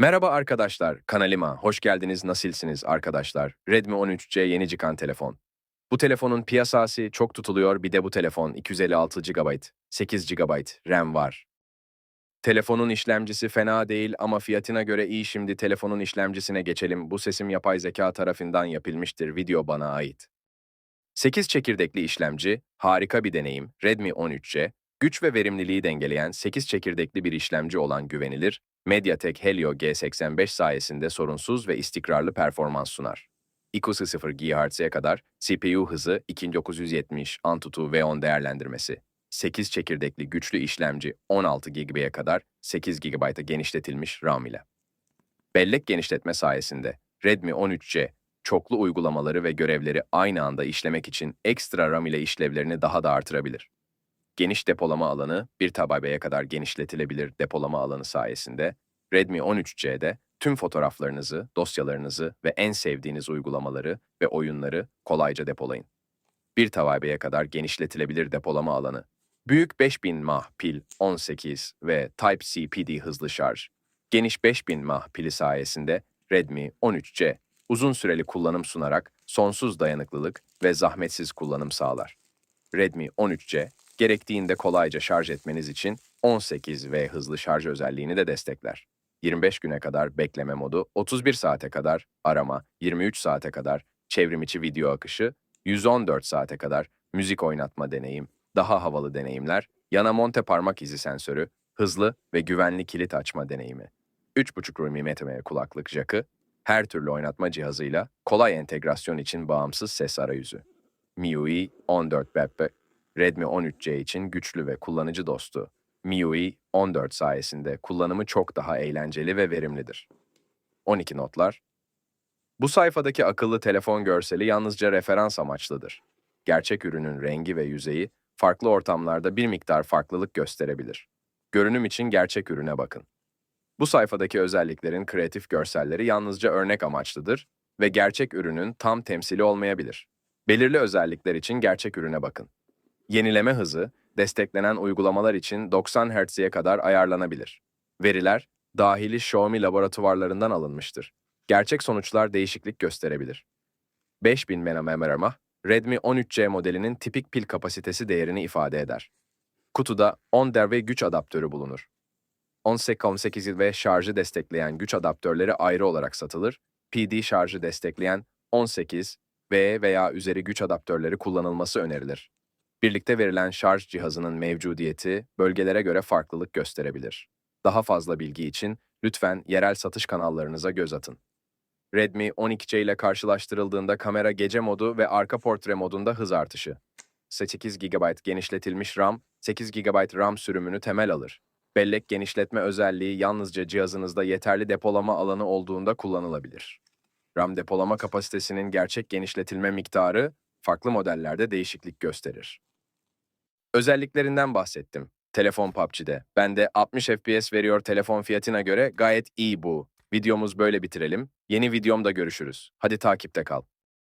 Merhaba arkadaşlar, kanalıma hoş geldiniz. Nasılsınız arkadaşlar? Redmi 13C yeni çıkan telefon. Bu telefonun piyasası çok tutuluyor. Bir de bu telefon 256 GB, 8 GB RAM var. Telefonun işlemcisi fena değil ama fiyatına göre iyi. Şimdi telefonun işlemcisine geçelim. Bu sesim yapay zeka tarafından yapılmıştır. Video bana ait. 8 çekirdekli işlemci, harika bir deneyim. Redmi 13C, güç ve verimliliği dengeleyen 8 çekirdekli bir işlemci olan güvenilir, MediaTek Helio G85 sayesinde sorunsuz ve istikrarlı performans sunar. IQ'su 0 GHz'e kadar CPU hızı 2970 Antutu V10 değerlendirmesi. 8 çekirdekli güçlü işlemci 16 GB'ye kadar 8 GB'a genişletilmiş RAM ile. Bellek genişletme sayesinde Redmi 13C çoklu uygulamaları ve görevleri aynı anda işlemek için ekstra RAM ile işlevlerini daha da artırabilir. Geniş depolama alanı 1 TB'ye kadar genişletilebilir depolama alanı sayesinde Redmi 13C'de tüm fotoğraflarınızı, dosyalarınızı ve en sevdiğiniz uygulamaları ve oyunları kolayca depolayın. 1 TB'ye kadar genişletilebilir depolama alanı. Büyük 5000 mAh pil 18 ve Type-C PD hızlı şarj. Geniş 5000 mAh pili sayesinde Redmi 13C uzun süreli kullanım sunarak sonsuz dayanıklılık ve zahmetsiz kullanım sağlar. Redmi 13C gerektiğinde kolayca şarj etmeniz için 18 ve hızlı şarj özelliğini de destekler. 25 güne kadar bekleme modu, 31 saate kadar arama, 23 saate kadar çevrimiçi video akışı, 114 saate kadar müzik oynatma deneyim, daha havalı deneyimler, yana monte parmak izi sensörü, hızlı ve güvenli kilit açma deneyimi. 3.5 mm kulaklık jakı, her türlü oynatma cihazıyla kolay entegrasyon için bağımsız ses arayüzü. MIUI 14 Beppe, Redmi 13C için güçlü ve kullanıcı dostu. MIUI 14 sayesinde kullanımı çok daha eğlenceli ve verimlidir. 12 notlar. Bu sayfadaki akıllı telefon görseli yalnızca referans amaçlıdır. Gerçek ürünün rengi ve yüzeyi farklı ortamlarda bir miktar farklılık gösterebilir. Görünüm için gerçek ürüne bakın. Bu sayfadaki özelliklerin kreatif görselleri yalnızca örnek amaçlıdır ve gerçek ürünün tam temsili olmayabilir. Belirli özellikler için gerçek ürüne bakın. Yenileme hızı, desteklenen uygulamalar için 90 Hz'ye kadar ayarlanabilir. Veriler, dahili Xiaomi laboratuvarlarından alınmıştır. Gerçek sonuçlar değişiklik gösterebilir. 5000 mAh, Redmi 13C modelinin tipik pil kapasitesi değerini ifade eder. Kutuda 10 derve güç adaptörü bulunur. 18 ve şarjı destekleyen güç adaptörleri ayrı olarak satılır. PD şarjı destekleyen 18 V veya üzeri güç adaptörleri kullanılması önerilir. Birlikte verilen şarj cihazının mevcudiyeti bölgelere göre farklılık gösterebilir. Daha fazla bilgi için lütfen yerel satış kanallarınıza göz atın. Redmi 12C ile karşılaştırıldığında kamera gece modu ve arka portre modunda hız artışı. 8 GB genişletilmiş RAM, 8 GB RAM sürümünü temel alır. Bellek genişletme özelliği yalnızca cihazınızda yeterli depolama alanı olduğunda kullanılabilir. RAM depolama kapasitesinin gerçek genişletilme miktarı farklı modellerde değişiklik gösterir. Özelliklerinden bahsettim. Telefon PUBG'de. Ben de 60 FPS veriyor telefon fiyatına göre gayet iyi bu. Videomuz böyle bitirelim. Yeni videomda görüşürüz. Hadi takipte kal.